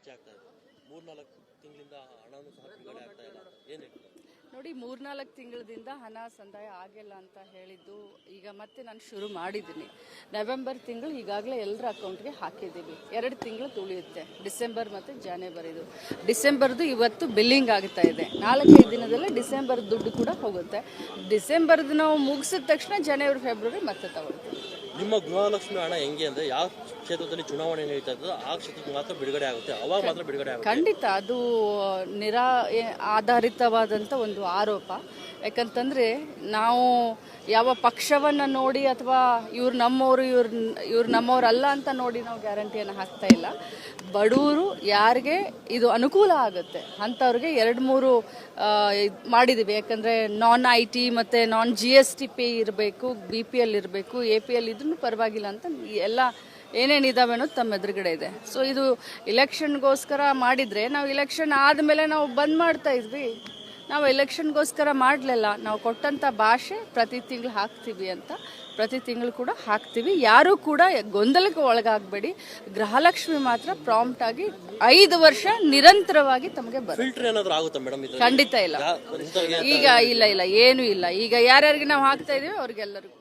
ಚರ್ಚೆ ಆಗ್ತಾ ಇದೆ. ಮೂರ್ನಾಲ್ಕು ತಿಂಗಳಿಂದ ಸಹ ಆಗ್ತಾ ಇಲ್ಲ ಏನು ನೋಡಿ, ಮೂರ್ನಾಲ್ಕು ತಿಂಗಳದಿಂದ ಹಣ ಸಂದಾಯ ಆಗಿಲ್ಲ ಅಂತ ಹೇಳಿದ್ದು ಈಗ ಮತ್ತೆ ನಾನು ಶುರು ಮಾಡಿದ್ದೀನಿ. ನವೆಂಬರ್ ತಿಂಗಳು ಈಗಾಗಲೇ ಎಲ್ಲರ ಅಕೌಂಟ್ಗೆ ಹಾಕಿದ್ದೀವಿ. ಎರಡು ತಿಂಗಳು ತುಳಿಯುತ್ತೆ. ಡಿಸೆಂಬರ್ ಮತ್ತು ಜಾನೆವರಿದು. ಡಿಸೆಂಬರ್ದು ಇವತ್ತು ಬಿಲ್ಲಿಂಗ್ ಆಗ್ತಾ ಇದೆ. ನಾಲ್ಕೈದು ದಿನದಲ್ಲಿ ಡಿಸೆಂಬರ್ ದುಡ್ಡು ಕೂಡ ಹೋಗುತ್ತೆ. ಡಿಸೆಂಬರ್ದು ನಾವು ಮುಗಿಸಿದ ತಕ್ಷಣ ಜನವರಿ, ಫೆಬ್ರವರಿ ಮತ್ತೆ ತಗೊಳ್ತೀವಿ. ನಿಮ್ಮ ಗೃಹಲಕ್ಷ್ಮಿ ಹಣ ಹೆಂಗೆ ಅಂದ್ರೆ ಯಾವ ಕ್ಷೇತ್ರದಲ್ಲಿ ಚುನಾವಣೆ ನಡೀತಾ ಇರ್ತದೋ ಆ ಕ್ಷೇತ್ರಕ್ಕೆ ಮಾತ್ರ ಬಿಡುಗಡೆ ಆಗುತ್ತೆ. ಅವಾಗ ಮಾತ್ರ ಬಿಡುಗಡೆ ಆಗುತ್ತೆ. ಖಂಡಿತ, ಅದು ನಿರಾ ಆಧಾರಿತವಾದಂಥ ಒಂದು ಆರೋಪ. ಯಾಕಂತಂದರೆ ನಾವು ಯಾವ ಪಕ್ಷವನ್ನು ನೋಡಿ ಅಥವಾ ಇವ್ರು ನಮ್ಮವರು, ಇವ್ರು ಇವ್ರು ನಮ್ಮವ್ರಲ್ಲ ಅಂತ ನೋಡಿ ನಾವು ಗ್ಯಾರಂಟಿಯನ್ನು ಹಾಕ್ತಾ ಇಲ್ಲ. ಬಡವರು ಯಾರಿಗೆ ಇದು ಅನುಕೂಲ ಆಗುತ್ತೆ. ಅಂಥವ್ರಿಗೆ ಎರಡು ಮೂರು ಮಾಡಿದ್ದೀವಿ ಯಾಕಂದರೆ ನಾನ್ ಐ ಟಿ ಮತ್ತು non G S T pay ಇರಬೇಕು ಬಿ ಪಿ ಎಲ್ ಇರಬೇಕು ಎ ಪಿ ಎಲ್ ಇದ್ರೂ ಪರವಾಗಿಲ್ಲ ಅಂತ ಎಲ್ಲ ಏನೇನು ಇದಾವೆ ಅನ್ನೋದು ತಮ್ಮ ಎದುರುಗಡೆ ಇದೆ. ಸೊ ಇದು ಇಲೆಕ್ಷನ್ಗೋಸ್ಕರ ಮಾಡಿದರೆ ನಾವು ಇಲೆಕ್ಷನ್ ಆದಮೇಲೆ ನಾವು ಬಂದ್ ಮಾಡ್ತಾ ಇದ್ವಿ. ನಾವು ಎಲೆಕ್ಷನ್ಗೋಸ್ಕರ ಮಾಡಲಿಲ್ಲ. ನಾವು ಕೊಟ್ಟಂಥ ಭಾಷೆ ಪ್ರತಿ ತಿಂಗಳು ಹಾಕ್ತೀವಿ ಅಂತ ಪ್ರತಿ ತಿಂಗಳು ಕೂಡ ಹಾಕ್ತೀವಿ. ಯಾರೂ ಕೂಡ ಗೊಂದಲಕ್ಕೆ ಒಳಗಾಗಬೇಡಿ. ಗೃಹಲಕ್ಷ್ಮಿ ಮಾತ್ರ ಪ್ರಾಂಪ್ಟ್ ಆಗಿ ಐದು ವರ್ಷ ನಿರಂತರವಾಗಿ ತಮಗೆ ಬರುತ್ತೆ. ಖಂಡಿತ ಇಲ್ಲ. ಈಗ ಇಲ್ಲ ಇಲ್ಲ ಏನೂ ಇಲ್ಲ. ಈಗ ಯಾರ್ಯಾರಿಗೆ ನಾವು ಹಾಕ್ತಾ ಇದ್ದೀವಿ ಅವ್ರಿಗೆಲ್ಲರಿಗೂ.